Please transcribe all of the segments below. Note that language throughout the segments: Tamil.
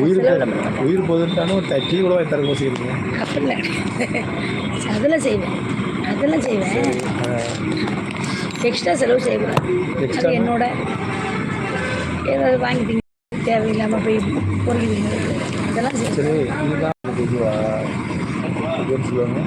உயிர் உயிர் போதுன்ட்டாலும் ஒரு த- டீ கூட வாங்கி தர யோசிக்கிறீங்க அப்படிலாம் அதெல்லாம் செய்வேன். அதெல்லாம் செய்வேன். எக்ஸ்ட்ரா செலவு செய்வேன் என்னோட ஏதாவது வாங்கி திங்க தேவையில்லாமல் போய் பொறுக்கிறீங்க அதெல்லாம் சரி இதுதான் சொல்லுவாங்க.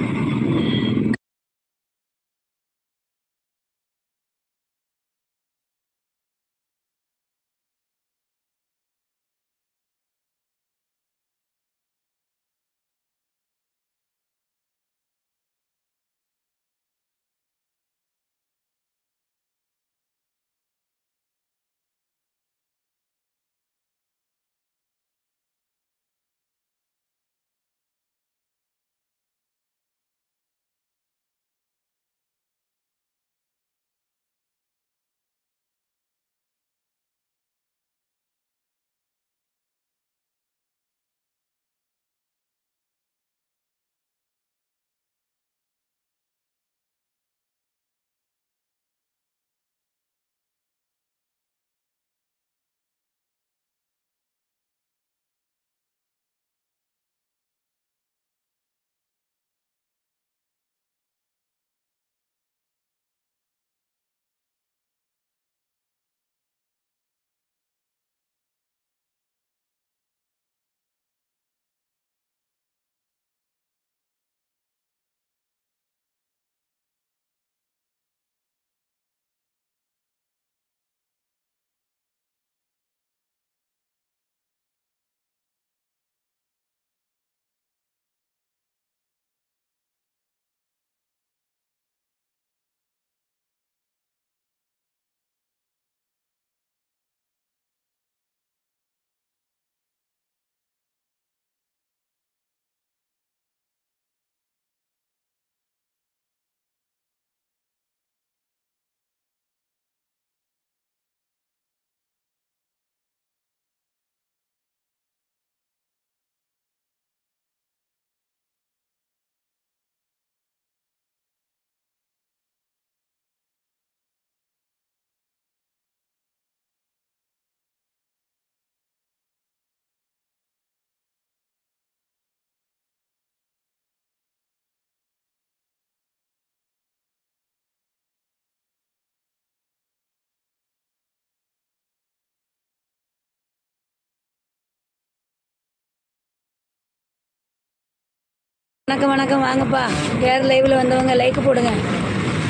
வணக்கம் வணக்கம். வாங்கப்பா. யார் லைவில் வந்தவங்க லைக் போடுங்க.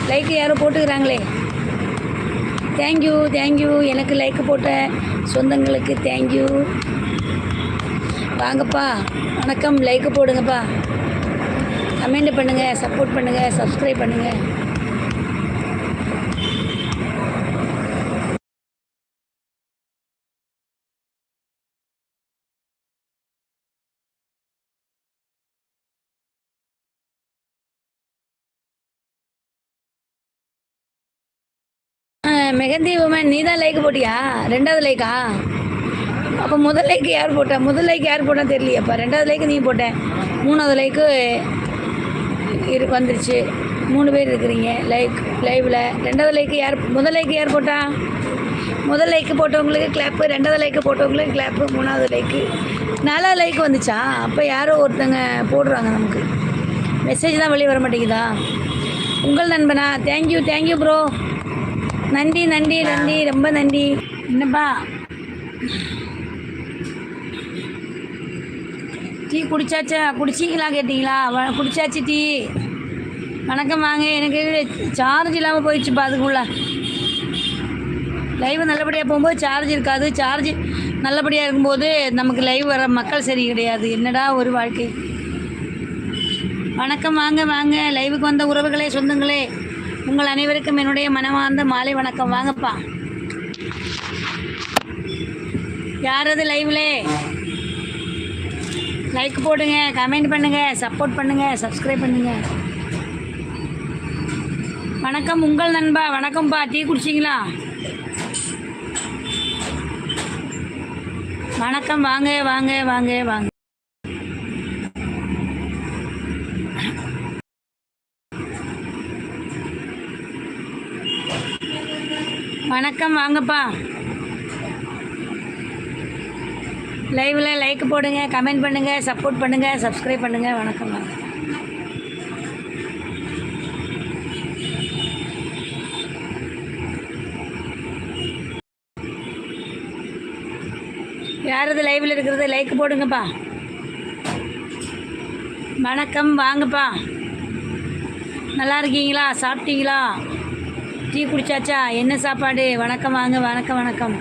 லைக் யாரும் போட்டுக்கிறாங்களே. தேங்க்யூ தேங்க்யூ எனக்கு லைக் போட்ட சொந்தங்களுக்கு தேங்க்யூ வாங்கப்பா. வணக்கம். லைக் போடுங்கப்பா. கமெண்ட் பண்ணுங்கள் சப்போர்ட் பண்ணுங்கள் சப்ஸ்கிரைப் பண்ணுங்கள் மெகந்தி உமன் நீ தான் லைக் போட்டியா? ரெண்டாவது லைக்கா அப்போ முதல் லைக்கு யார் போட்டா? முதல் லைக் யார் போட்டால் தெரியலையப்பா. ரெண்டாவது லைக்கு நீ போட்டேன் மூணாவது லைக்கு இரு வந்துருச்சு. மூணு பேர் இருக்கிறீங்க. லைக் லைவில் ரெண்டாவது லைக்கு யார் முதல் லைக்கு யார் போட்டா? முதல் லைக்கு போட்டவங்களுக்கு கிளாப்பு ரெண்டாவது லைக்கு போட்டவங்களுக்கு கிளாப்பு மூணாவது லைக்கு நாலாவது லைக் வந்துச்சா? அப்போ யாரோ ஒருத்தங்க போடுறாங்க நமக்கு. மெசேஜ் தான் வெளியே வர மாட்டேங்குதா? உங்கள் நண்பனா? தேங்க்யூ தேங்க்யூ ப்ரோ நன்றி நன்றி நன்றி. ரொம்ப நன்றி. என்னப்பா? டீ குடிச்சாச்சா? குடிச்சிங்களா கேட்டிங்களா? வ- குடிச்சாச்சு டீ. வணக்கம் வாங்க. எனக்கு சார்ஜ் இல்லாமல் போயிடுச்சுப்பா அதுக்குள்ள. லைவ் நல்லபடியாக போகும்போது சார்ஜ் இருக்காது. சார்ஜ் நல்லபடியாக இருக்கும்போது நமக்கு லைவ் வர மக்கள் சரி கிடையாது. என்னடா ஒரு வாழ்க்கை? வணக்கம் வாங்க வாங்க. லைவுக்கு வந்த உறவுகளே சொந்தங்களே. உங்கள் அனைவருக்கும் என்னுடைய மனமார்ந்த மாலை வணக்கம். வாங்கப்பா. யார் லைவ்லே லைக் போடுங்க கமெண்ட் பண்ணுங்க சப்போர்ட் பண்ணுங்க சப்ஸ்கிரைப் பண்ணுங்க. வணக்கம் உங்கள் நண்பா வணக்கம்ப்பா டீ குடிச்சிங்களா? வணக்கம். வாங்க வாங்க வாங்க வாங்க. வணக்கம் வாங்கப்பா. லைவில் லைக் போடுங்க கமெண்ட் பண்ணுங்கள் சப்போர்ட் பண்ணுங்கள் சப்ஸ்கிரைப் பண்ணுங்க. வணக்கம் வாங்க. யாரது லைவில் இருக்கிறது? லைக் போடுங்கப்பா. வணக்கம் வாங்கப்பா. நல்லா இருக்கீங்களா? சாப்பிட்டீங்களா? டீ குடிச்சாச்சா? என்ன சாப்பாடு? வணக்கம் வாங்க வணக்கம் வணக்கம்.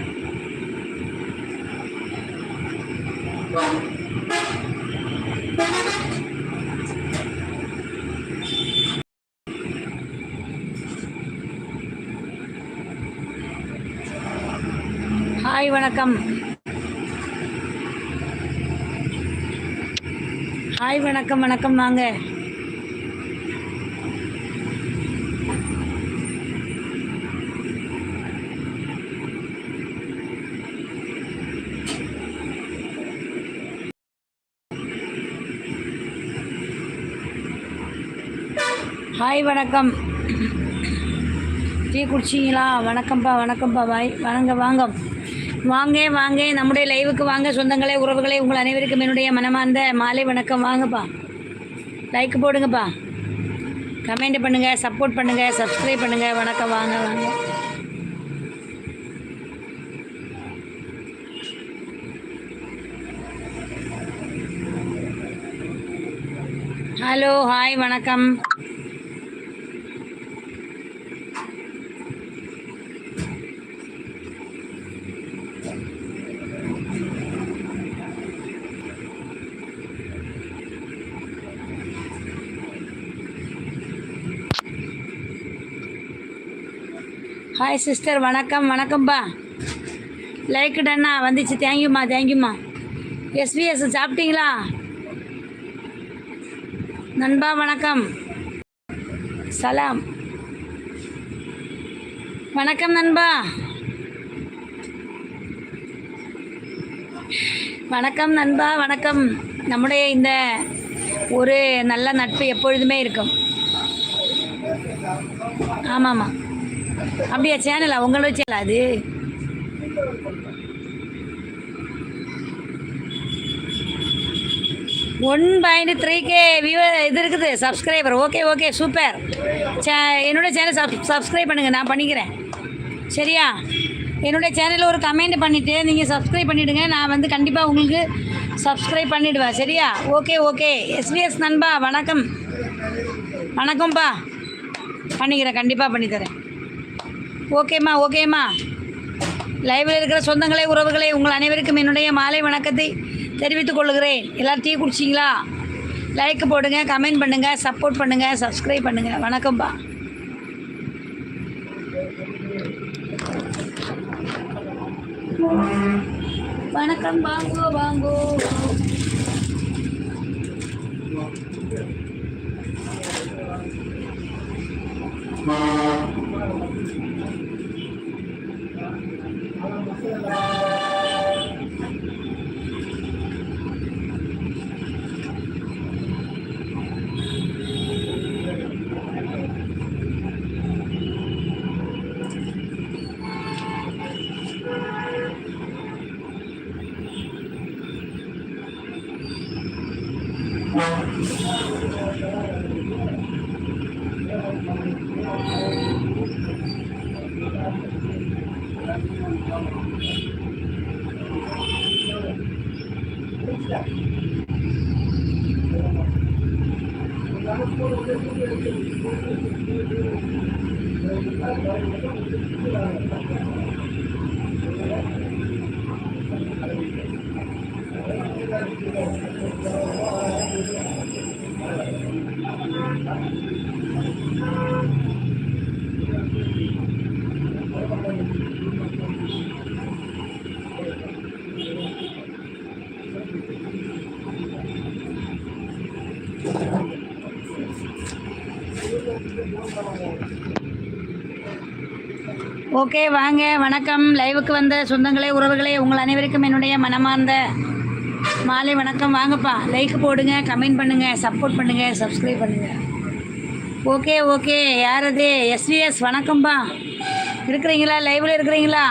ஹாய் வணக்கம். ஹாய் வணக்கம் வணக்கம் வாங்க. ஹாய் வணக்கம். டீ குடிச்சிங்களா? வணக்கம்ப்பா வணக்கம்ப்பா பாய். வாங்க வாங்க. வாங்க வாங்க. நம்முடைய லைவுக்கு வாங்க. சொந்தங்களே உறவுகளே உங்கள் அனைவருக்கும் என்னுடைய மனமார்ந்த மாலை வணக்கம். வாங்கப்பா. லைக் போடுங்கப்பா. கமெண்ட் பண்ணுங்கள் சப்போர்ட் பண்ணுங்கள் சப்ஸ்கிரைப் பண்ணுங்கள் வணக்கம் வாங்க வாங்க. ஹலோ ஹாய் வணக்கம். ஹாய் சிஸ்டர் வணக்கம் வணக்கம்ப்பா லைக் டன்னா வந்துச்சு. தேங்க்யூம்மா தேங்க்யூம்மா எஸ்விஎஸ் சாப்பிட்டீங்களா? நண்பா வணக்கம். சலாம். வணக்கம் நண்பா. வணக்கம் நண்பா. வணக்கம். நம்முடைய இந்த ஒரு நல்ல நட்பு எப்பொழுதுமே இருக்கும். ஆமாம்மா. அப்படியா சேனலா உங்களோட சேனல் அது? One point three K view இது இருக்குது சப்ஸ்கிரைபர் ஓகே ஓகே சூப்பர் சே என்னோட சேனல் சப் சப்ஸ்கிரைப் பண்ணுங்கள் நான் பண்ணிக்கிறேன். சரியா? என்னுடைய சேனலில் ஒரு கமெண்ட் பண்ணிவிட்டு நீங்கள் சப்ஸ்கிரைப் பண்ணிவிடுங்க நான் வந்து கண்டிப்பாக உங்களுக்கு சப்ஸ்கிரைப் பண்ணிவிடுவேன் சரியா? ஓகே ஓகே எஸ்பிஎஸ் நண்பா வணக்கம். வணக்கம்ப்பா பண்ணிக்கிறேன் கண்டிப்பாக பண்ணித்தரேன். ஓகேம்மா ஓகேம்மா. லைவில் இருக்கிற சொந்தங்களே உறவுகளே உங்கள் அனைவருக்கும் என்னுடைய மாலை வணக்கத்தை தெரிவித்துக் கொள்கிறேன். எல்லோரும் டீ குடிச்சிங்களா? லைக் போடுங்க கமெண்ட் பண்ணுங்கள் சப்போர்ட் பண்ணுங்கள் சப்ஸ்கிரைப் பண்ணுங்கள் வணக்கம்ப்பா. வணக்கம் வாங்கோ வாங்கோ. Thank you. ஓகே வாங்க. வணக்கம். லைவுக்கு வந்த சொந்தங்களே உறவுகளே உங்கள் அனைவருக்கும் என்னுடைய மனமார்ந்த மாலை வணக்கம். வாங்கப்பா. லைக் போடுங்க கமெண்ட் பண்ணுங்கள் சப்போர்ட் பண்ணுங்கள் சப்ஸ்கிரைப் பண்ணுங்கள் ஓகே ஓகே யார் அது? எஸ்விஎஸ் வணக்கம்ப்பா. இருக்கிறீங்களா? லைவில் இருக்கிறீங்களா?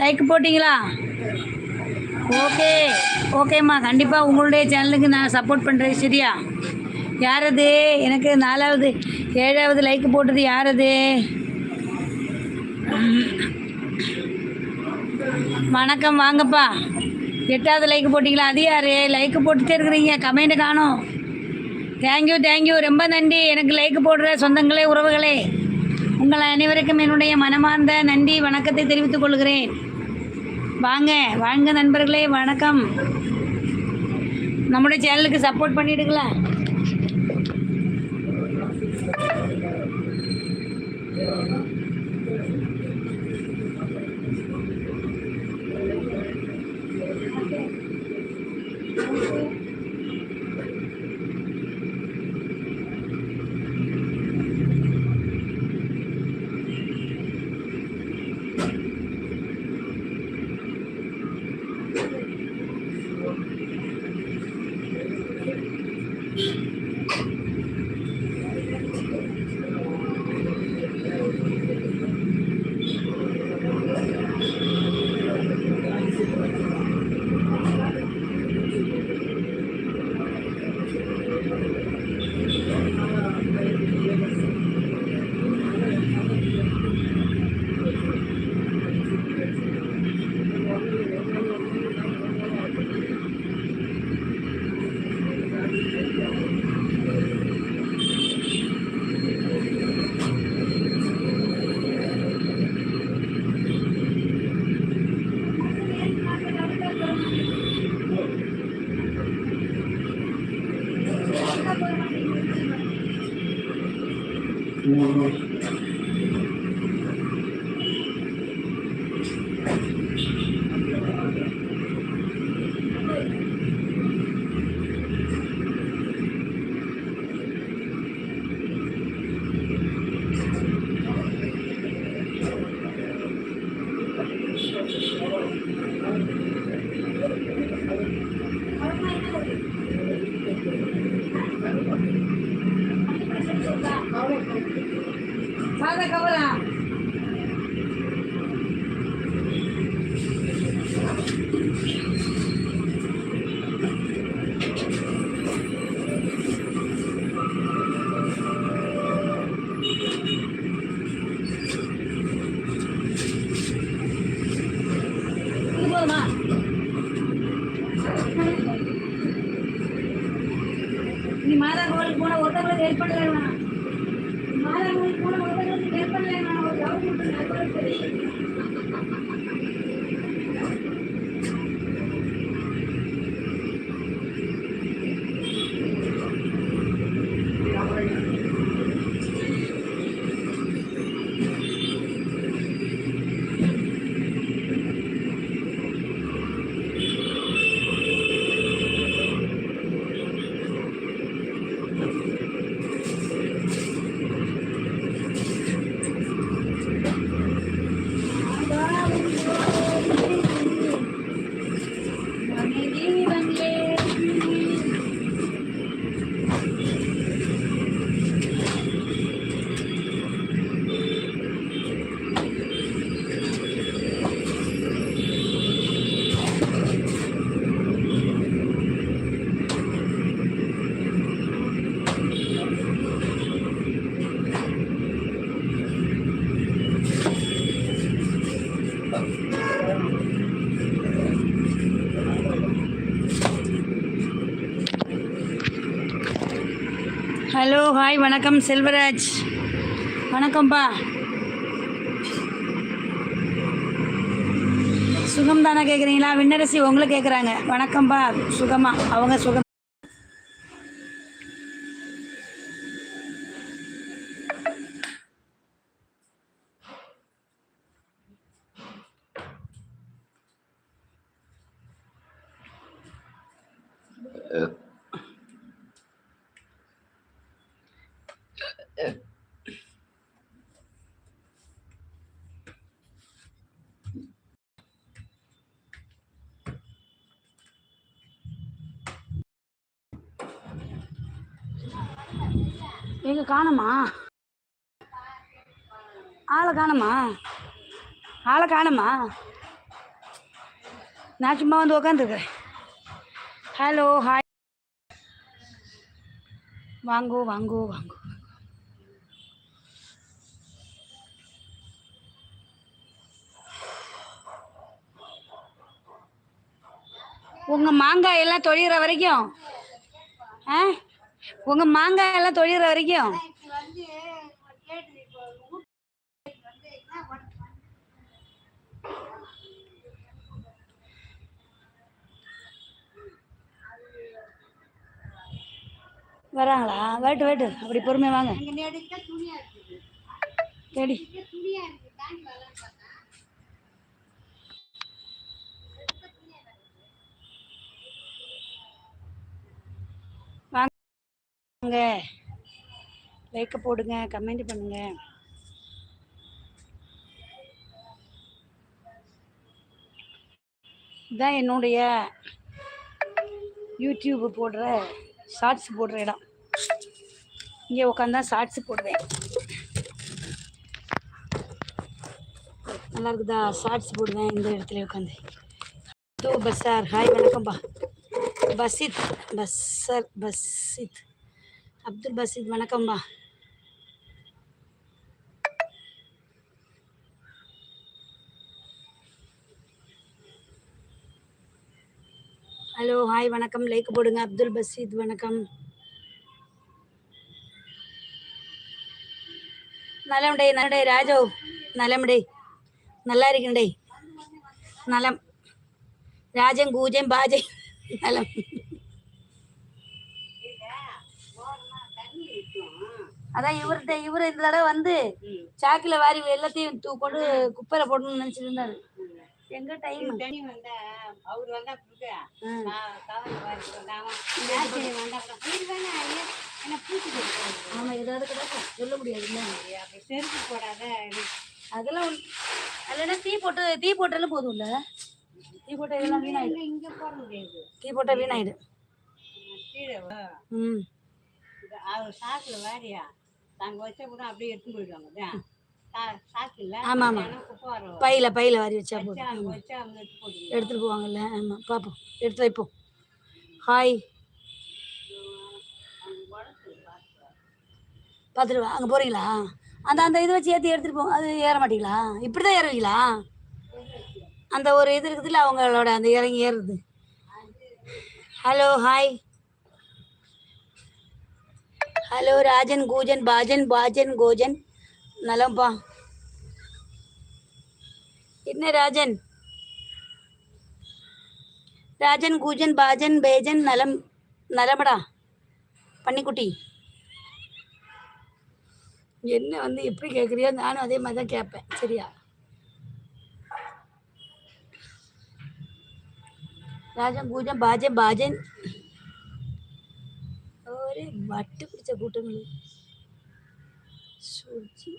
லைக் போட்டிங்களா? ஓகே ஓகேம்மா கண்டிப்பாக உங்களுடைய சேனலுக்கு நான் சப்போர்ட் பண்ணுறேன் சரியா? யார் அது? எனக்கு நாலாவது ஏழாவது லைக் போட்டது யார் அது? வணக்கம் வாங்கப்பா. எட்டாவது லைக் போட்டிங்களா? அது யார்? லைக் போட்டுட்டே இருக்கிறீங்க. கமெண்ட் காணும். தேங்க்யூ தேங்க்யூ ரொம்ப நன்றி. எனக்கு லைக் போடுற சொந்தங்களே உறவுகளே. உங்கள் அனைவருக்கும் என்னுடைய மனமார்ந்த நன்றி வணக்கத்தை தெரிவித்துக் கொள்கிறேன். வாங்க வாங்க நண்பர்களே வணக்கம். நம்முடைய சேனலுக்கு சப்போர்ட் பண்ணிடுங்களா Thank you. ஹாய் வணக்கம் செல்வராஜ். வணக்கம்ப்பா சுகம் தானே கேட்குறீங்களா விண்ணரசி உங்களை கேட்குறாங்க வணக்கம்ப்பா சுகமா? அவங்க சுகம் எங்க காணுமா? ஆளை காணுமா? ஆளை காணுமா? நான் சும்மா வந்து உக்காந்துருக்குறேன் ஹலோ ஹாய். வாங்கோ வாங்கோ வாங்கோ. உங்கள் மாங்காய் எல்லாம் தொழிகிற வரைக்கும் ஆ? உங்கள் மாங்காய் எல்லாம் தொழிகிற வரைக்கும்? வராங்களா? வேட்டு வேட்டு அப்படி பொறுமையாக வாங்க. தேடி. வாங்க லைக்க போடுங்க கமெண்ட் பண்ணுங்க. இதான் என்னுடைய யூடியூப் போடுற ஷார்ட்ஸ் போடுற இடம். இங்கே உட்காந்தா ஷார்ட்ஸ் போடுவேன். நல்லா இருக்குதா? ஷார்ட்ஸ் போடுவேன் இந்த இடத்துல உட்காந்து தோ பஸ்ஸார் ஹாய் வணக்கம்பா. பஸ்ஸித் பஸ்ஸர் பசித். அப்துல் பசித் வணக்கம்பா ஹலோ ஹாய் வணக்கம். லைக் போடுங்க. அப்துல் பசீத் வணக்கம். நலம்டே நலடே ராஜோ. நலம்டே. நல்லா இருக்கண்டே நலம். ராஜன் கூஜன் பாஜை நலம். அதான் இவர்கிட்ட இவர் இந்த தடவை வந்து சாக்கில் வாரி எல்லாத்தையும் தூ கொண்டு குப்பையில போடணும்னு நினைச்சிட்டு இருந்தாரு எங்க டைம் தண்ணி வந்தா அவர் வந்தா கொடுக்க. ஆமா ஏதாவது கிடக்கும் சொல்ல அப்படி செருப்பு போடாத. அதெல்லாம் இல்லைன்னா டீ போட்டு டீ போட்டாலும் போதும்ல டீ போட்டா இதெல்லாம் வீணாயிடும் இங்க போட முடியாது. டீ போட்டா வீணாயிடும் கீழே. ம். சாக்குல வாரியா? நாங்க வச்சா கூட அப்படியே எடுத்து போயிடுவாங்க அதான். சா- சாக்கு இல்ல? ஆமா, ஆமா. ஏன்னா குப்பை வரும். பையில பையில வாரி வச்சா வச்சா போதும். அங்க வச்சா அவங்க எடுத்து போடுங்க எடுத்துட்டு போவாங்கல்ல? ஆமா. பார்ப்போம் எடுத்து வைப்போம். ஹாய். பார்த்துட்டு அங்கே போகிறீங்களா அந்த அந்த இதை வச்சு ஏற்றி எடுத்துகிட்டு போங்க. அது ஏற மாட்டீங்களா? இப்படி தான் ஏறுவீங்களா? அந்த ஒரு இது இருக்குதுல்ல அவங்களோட அந்த இறங்கி ஏறுறது. Hello hi. ஹலோ ராஜன் கூஜன் பாஜன் பாஜன் கோஜன் நலம்பா என்ன ராஜன் ராஜன் கூஜன் பாஜன் பேஜன் நலம் நலமடா பன்னிக்குட்டி என்ன வந்து எப்படி கேட்குறியோ நானும் அதே மாதிரி தான் கேட்பேன் சரியா ராஜன் கூஜன் பாஜன் பாஜன் ஒரே வட்டு பிடிச்ச கூட்டங்கள் சுஜி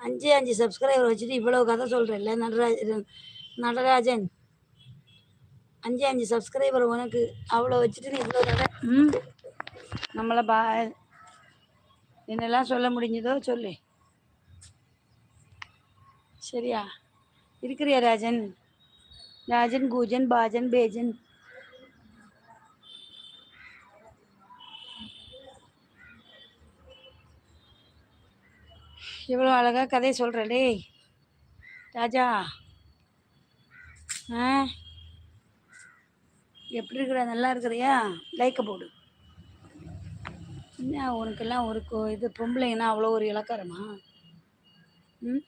அஞ்சு அஞ்சு சப்ஸ்கிரைபர் வச்சுட்டு இவ்வளோ கதை சொல்கிறேன்ல நடராஜ் நடராஜன் அஞ்சு அஞ்சு சப்ஸ்கிரைபர் உனக்கு. அவ்வளோ வச்சுட்டு நீ இவ்வளோ தடவை. ம். நம்மளை பா என்னெல்லாம் சொல்ல முடிஞ்சதோ சொல்லு. சரியா? இருக்கிறியா ராஜன்? ராஜன் கூஜன் பாஜன் பேஜன். இவ்வளோ அழகாக கதையை சொல்கிறடே ராஜா. ஆ? எப்படி இருக்கிற நல்லா இருக்கிறியா? லைக்கை போடு. என்ன உனக்கெல்லாம் ஒரு கோ இது பொம்பளைங்கன்னா அவ்வளோ ஒரு இலக்காரமா? ம்?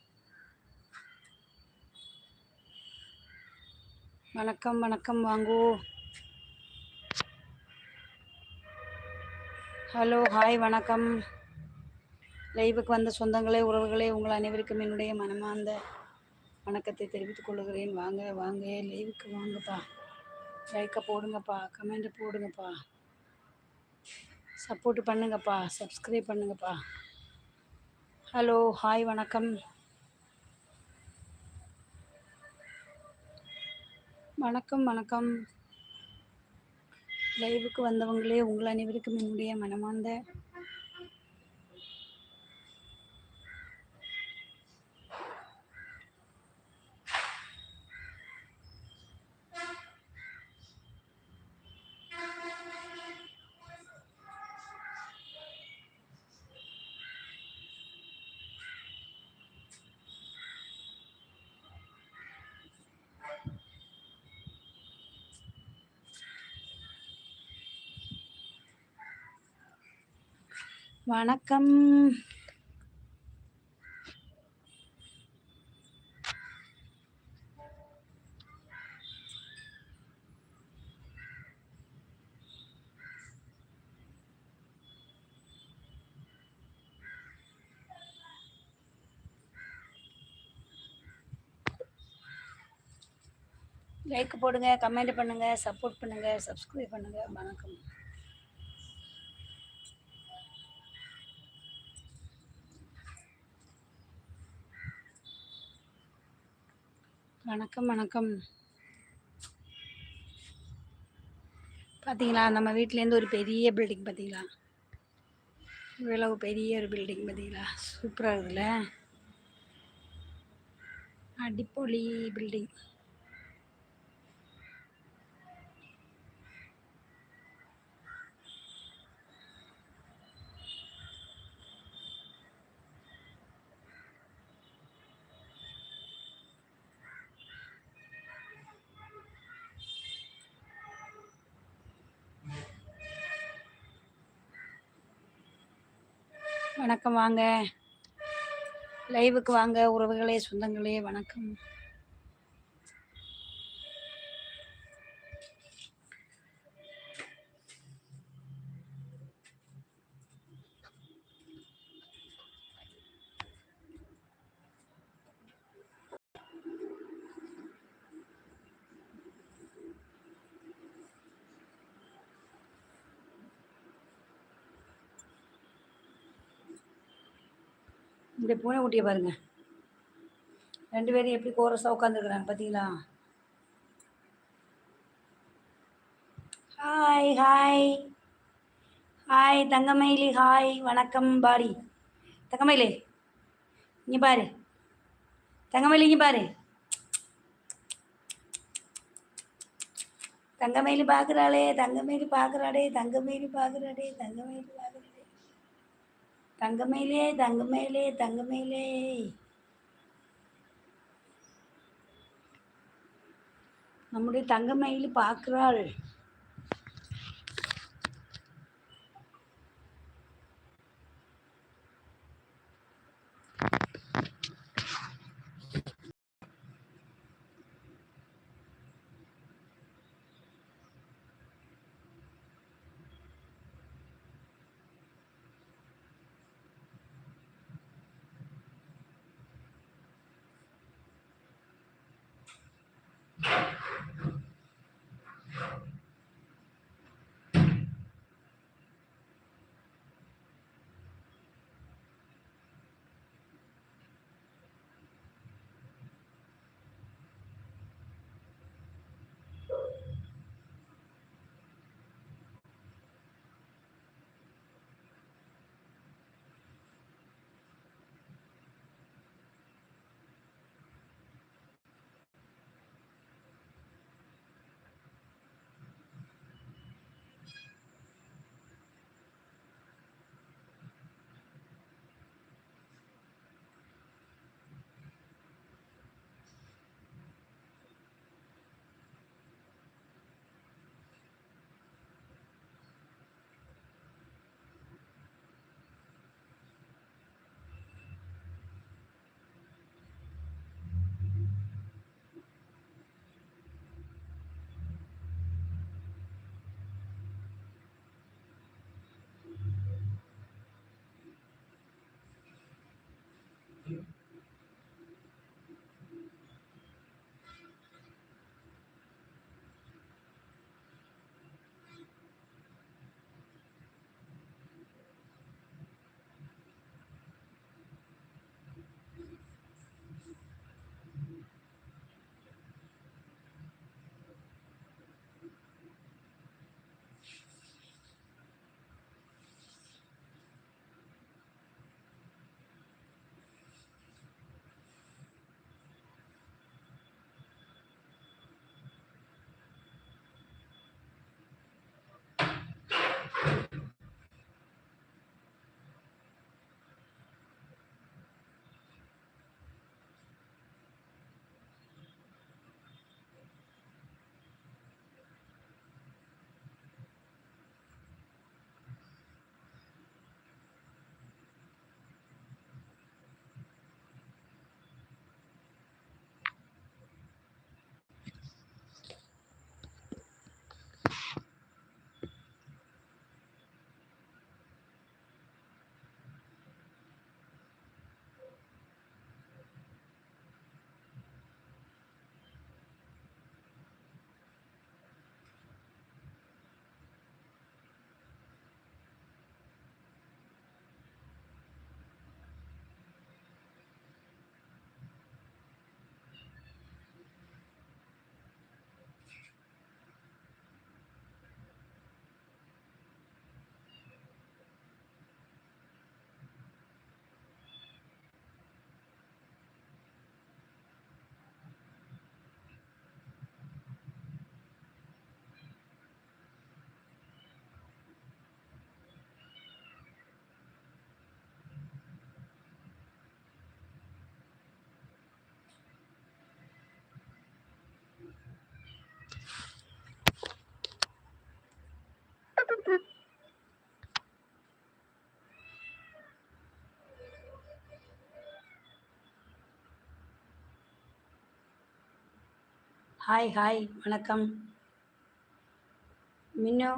வணக்கம் வணக்கம் வாங்கோ. ஹலோ ஹாய் வணக்கம். லைவுக்கு வந்த சொந்தங்களே உறவுகளே உங்கள் அனைவருக்கும் என்னுடைய மனமார்ந்த வணக்கத்தை தெரிவித்துக் கொள்கிறேன். வாங்க வாங்க லைவுக்கு வாங்கப்பா. லைக்கை போடுங்கப்பா கமெண்ட்டை போடுங்கப்பா. சப்போர்ட் பண்ணுங்கப்பா சப்ஸ்கிரைப் பண்ணுங்கப்பா. ஹலோ ஹாய் வணக்கம். வணக்கம் வணக்கம். லைவுக்கு வந்தவங்களே உங்கள் அனைவருக்கும் என்னுடைய மனமார்ந்த வணக்கம். லைக் போடுங்க கமெண்ட் பண்ணுங்க சப்போர்ட் பண்ணுங்க சப்ஸ்கிரைப் பண்ணுங்க. வணக்கம். வணக்கம் வணக்கம். பார்த்தீங்களா நம்ம வீட்டிலேருந்து ஒரு பெரிய பில்டிங் பார்த்தீங்களா இவ்வளவு பெரிய ஒரு பில்டிங் பார்த்தீங்களா சூப்பராக இருக்குதுல்ல அடிப்பொலி பில்டிங் வணக்கம் வாங்க. லைவுக்கு வாங்க. உறவுகளே சொந்தங்களே வணக்கம். இப்படி பூனை குட்டியை பாருங்க. ரெண்டு பேரும் எப்படி கோரஸாக உட்காந்துருக்குறாங்க பார்த்தீங்களா hi hi hi Thangamayili hi வணக்கம் பாடி தங்கமயிலி இங்கே பாரு. தங்கமயிலி இங்கே பாரு. தங்கமயிலி பார்க்குறாளே தங்கமயிலி பார்க்குறாடே தங்கமயிலி பார்க்குறாடே தங்கமயிலி பார்க்குறாடே தங்கமயிலே தங்கமயிலே தங்கமயிலே. நம்முடைய தங்கமயில் பார்க்கிறாள். ஹாய் ஹாய் வணக்கம். மின்னு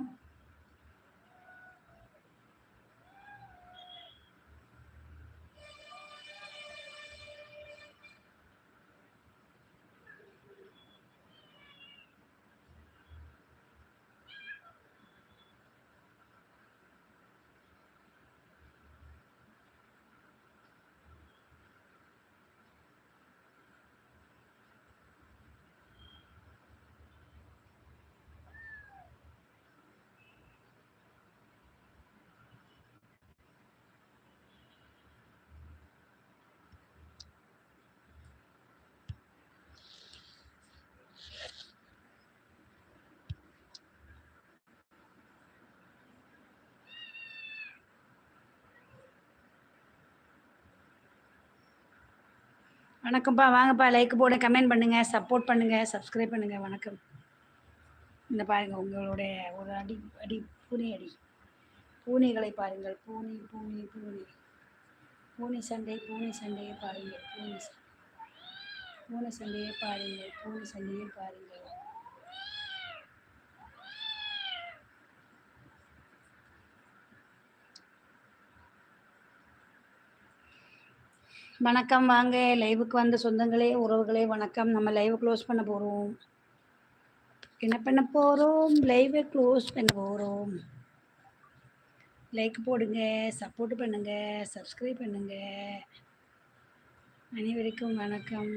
வணக்கம்ப்பா வாங்கப்பா. லைக் போடு கமெண்ட் பண்ணுங்கள் சப்போர்ட் பண்ணுங்கள் சப்ஸ்கிரைப் பண்ணுங்கள் வணக்கம். இந்த பாருங்கள் உங்களுடைய ஒரு அடி அடி பூனை அடி. பூனைகளை பாருங்கள். பூனை பூனை பூனை. பூனை சண்டை பூனை சண்டையை பாருங்கள். பூனை சண்டை. பூனை சண்டையை பாருங்கள். பூனை சண்டையை பாருங்கள். வணக்கம் வாங்க. லைவுக்கு வந்த சொந்தங்களே உறவுகளே வணக்கம். நம்ம லைவை க்ளோஸ் பண்ண போகிறோம் என்ன பண்ண போகிறோம் லைவை க்ளோஸ் பண்ண போகிறோம் லைக் போடுங்க சப்போர்ட் பண்ணுங்க சப்ஸ்கிரைப் பண்ணுங்க. அனைவருக்கும் வணக்கம்.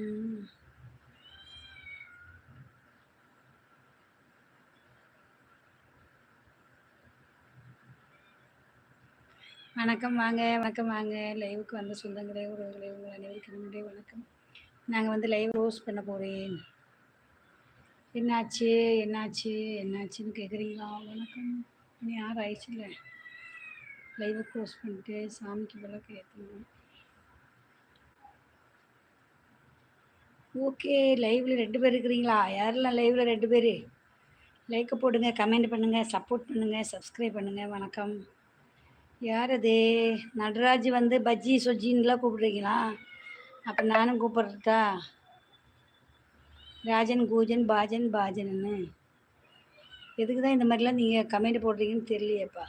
வணக்கம் வாங்க வணக்கம் வாங்க. லைவுக்கு வந்த சொந்தங்களே உறவுகளே உங்கள் அனைவருக்கு என்னுடைய வணக்கம். நாங்கள் வந்து லைவ் ரோஸ் பண்ண போகிறேன் என்னாச்சு என்னாச்சு என்னாச்சுன்னு கேட்குறீங்களா வணக்கம். இனி யாரும் ஆயிடுச்சு இல்லை லைவை க்ளோஸ் பண்ணிட்டு சாமிக்கு விளக்கு ஏற்றணும் ஓகே லைவில் ரெண்டு பேர் இருக்கிறீங்களா? யாரெல்லாம் லைவில் ரெண்டு பேர்? லைக்கை போடுங்க கமெண்ட் பண்ணுங்கள் சப்போர்ட் பண்ணுங்கள் சப்ஸ்கிரைப் பண்ணுங்கள் வணக்கம். யார் அது? நடராஜ் வந்து பஜ்ஜி சொஜின்லாம் கூப்பிடுறீங்களா? அப்போ நானும் கூப்பிட்றதா? ராஜன் கூஜன் பாஜன் பாஜன்னு எதுக்கு தான் இந்த மாதிரிலாம் நீங்கள் கமெண்ட் போடுறீங்கன்னு தெரியலையேப்பா.